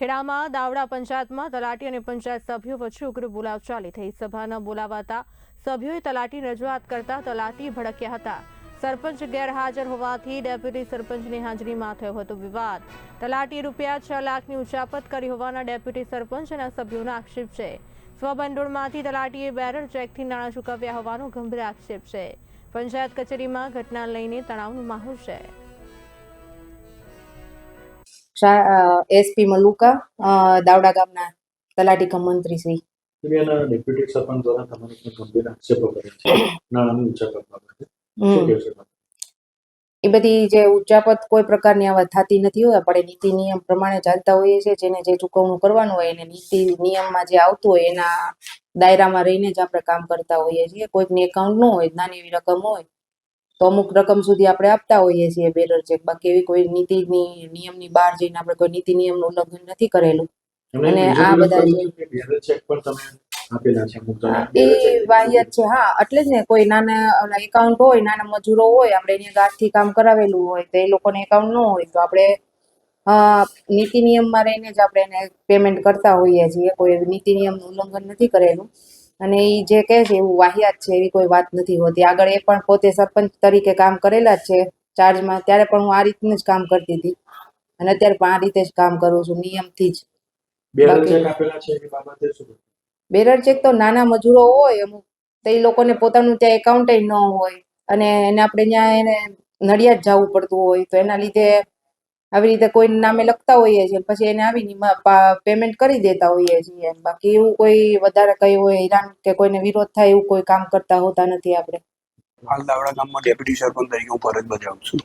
ખેડામાં દાવડા પંચાયતમાં તલાટી અને પંચાયત સભ્યો વચ્ચે ઉગ્ર બોલાચાલી થઈ. સભા ન બોલાવાતા સભ્યોએ તલાટીની રજૂઆત કરતા તલાટી ભડક્યા હતા. સરપંચ ગેરહાજર હોવાથી ડેપ્યુટી સરપંચની હાજરીમાં થયો હતો વિવાદ. તલાટી રૂપિયા છ લાખની ઉચાપત કરી હોવાના ડેપ્યુટી સરપંચ અને સભ્યોનો આક્ષેપ છે. સ્વભંડોળમાંથી તલાટીએ બેરર ચેકથી નાણાં ચૂકવ્યા હોવાનો ગંભીર આક્ષેપ છે. પંચાયત કચેરીમાં ઘટના લઈને તણાવનો માહોલ છે. એસપી મલુકા દાવડા ગામના તલાટી કમ મંત્રી શ્રી ડેપ્યુટી સરપંચ દ્વારા તમારી ગંભીર આક્ષેપો કરે છે નાણાંની ઉચાપત બાબતે શું હમ. કહેશો તમે? એ બધી જે ઉચ્ચાપત કોઈ પ્રકારની આવા થતી નથી હોય આપણે નીતિ નિયમ પ્રમાણે ચાલતા હોઈએ છીએ જેને જે ચૂકવણું કરવાનું હોય એને નીતિ નિયમમાં જે આવતું હોય એના દાયરામાં રહીને જ આપણે કામ કરતા હોઈએ છીએ કોઈકની એકાઉન્ટ ન હોય નાની એવી રકમ હોય તો અમુક રકમ સુધી આપણે આપતા હોઈએ છીએ બેરર ચેક બાકી એવી કોઈ નીતિની નિયમની બહાર જઈને આપણે કોઈ નીતિ નિયમનું ઉલ્લંઘન નથી કરેલું. અને આ બધા ચેક પણ તમે આપેલા છે એ વાહિયાત છે. હા એટલે જ ને કોઈ નાના એકાઉન્ટ હોય નાના મજૂરો હોય આપણે એની ગાંઠથી કામ કરાવેલું હોય તો એ લોકોને એકાઉન્ટ ન હોય તો આપણે નીતિ નિયમમાં રહીને જ આપણે એને પેમેન્ટ કરતા હોઈએ છીએ. કોઈ નીતિ નિયમનું ઉલ્લંઘન નથી કરેલું. અને એ જે કહે છે એવું વાહિયાત છે એવી કોઈ વાત નથી હોતી. આગળ એ પણ પોતે સરપંચ તરીકે કામ કરેલા જ છે ચાર્જમાં ત્યારે પણ હું આ રીતનું જ કામ કરતી હતી. અને અત્યારે પણ આ રીતે જ કામ કરું છું નિયમથી જ. બેરર ચેક તો નાના મજૂરો હોય અમુક. તો એ લોકોને પોતાનું ત્યાં એકાઉન્ટ ન હોય. અને એને આપણે ત્યાં એને નડિયાદ જવું પડતું હોય તો એના લીધે આવી રીતે કોઈ નામે લખતા હોઈએ છીએ પછી એને આવીને પેમેન્ટ કરી દેતા હોઈએ છીએ. બાકી એવું કોઈ વધારે કઈ હોય હેરાન કે કોઈને વિરોધ થાય એવું કોઈ કામ કરતા હોતા નથી આપણે. હાલ દાવડા ગામમાં ડેપ્યુટી સરપંચ તરીકે હું ફરજ બજાવું છું.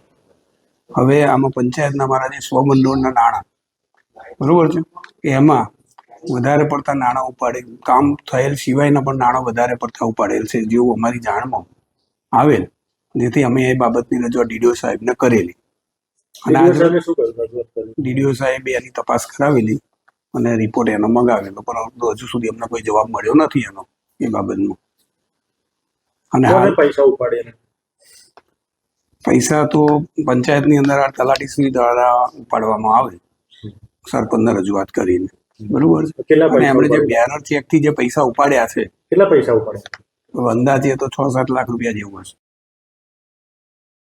હવે આમાં પંચાયતના મારા જે સ્વભંડોળના નાણાં, બરોબર છે? એમાં વધારે પડતા નાણાં ઉપાડે, કામ થયેલ સિવાયના પણ નાણાં વધારે પડતા ઉપાડેલ છે, જેવું અમારી જાણમાં આવેલ. જેથી અમે એ બાબતની રજૂઆત ડીડીઓ સાહેબને કરેલી. ડીડીઓ સાહેબે એની તપાસ કરાવેલી અને રિપોર્ટ એનો મંગાવેલો પરંતુ હજુ સુધી અમને કોઈ જવાબ મળ્યો નથી એનો એ બાબતનો. અને હાલ પૈસા ઉપાડે પૈસા તો પંચાયતની અંદર આ તલાટીશ્રી દ્વારા ઉપાડવામાં આવે. સરપંચને રજૂઆત કરીને. બરોબર છે? અને એમણે જે? બેનર ચેકથી જે પૈસા ઉપાડ્યા છે કેટલા પૈસા ઉપાડ્યા? અંદાજે તો છ સાત લાખ રૂપિયા જેવું હશે.